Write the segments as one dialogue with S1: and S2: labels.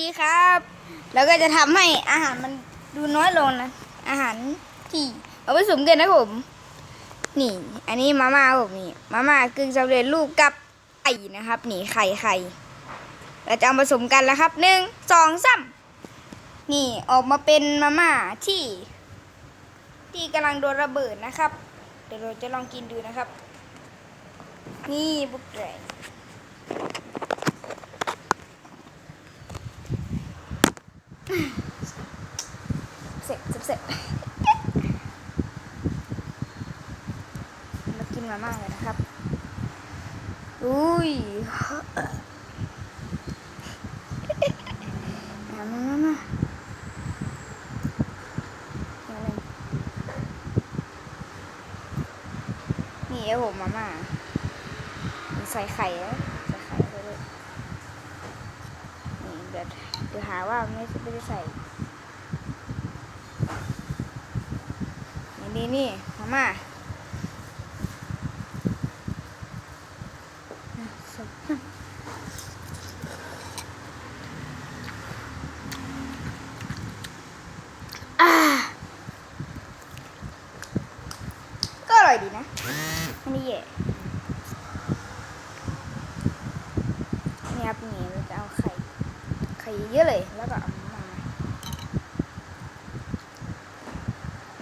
S1: ดีครับ แล้วก็จะทำให้อาหารมันดูน้อยลงนะ อาหารที่เอาผสมกันนะผม นี่ อันนี้มาม่าครับผมนี่มาม่ากึ่งสำเร็จรูปกับไข่นะครับ นี่ไข่ไข่เราจะเอาผสมกันแล้วครับหนึ่งสองสามนี่ออกมาเป็นมาม่าที่ ที่กำลังโดนระเบิดนะครับ เดี๋ยวเราจะลองกินดูนะครับ นี่บุกแรง เสร็จเสร็จเสร็จมากินมาม่าเลยนะครับ อุ้ยมามามามามาเลยนี่ครับผมมาม่าใส่ไข่นะใส่ไข่ไปเลยนี่ เดี๋ยวเดี๋ยวหาว่าไม่ไม่ได้ใส่นี่นี่แมาม่าสองสามอ่าก็อร่อยดีนะไม่ได้แย่นี่ครับนี่เราจะเอาไข่ ไข่เยอะเลย แล้วก็เอามา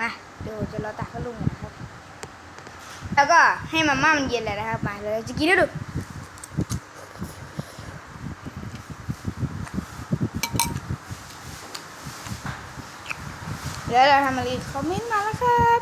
S1: มาเดี๋ยวจะรอตักให้ลุงนะครับ แล้วก็ให้มาม่ามันเย็นเลยนะครับ มาเลยจะกินให้ดูเดี๋ยวเราทำอะไรคอมเมนต์มาแล้วครับ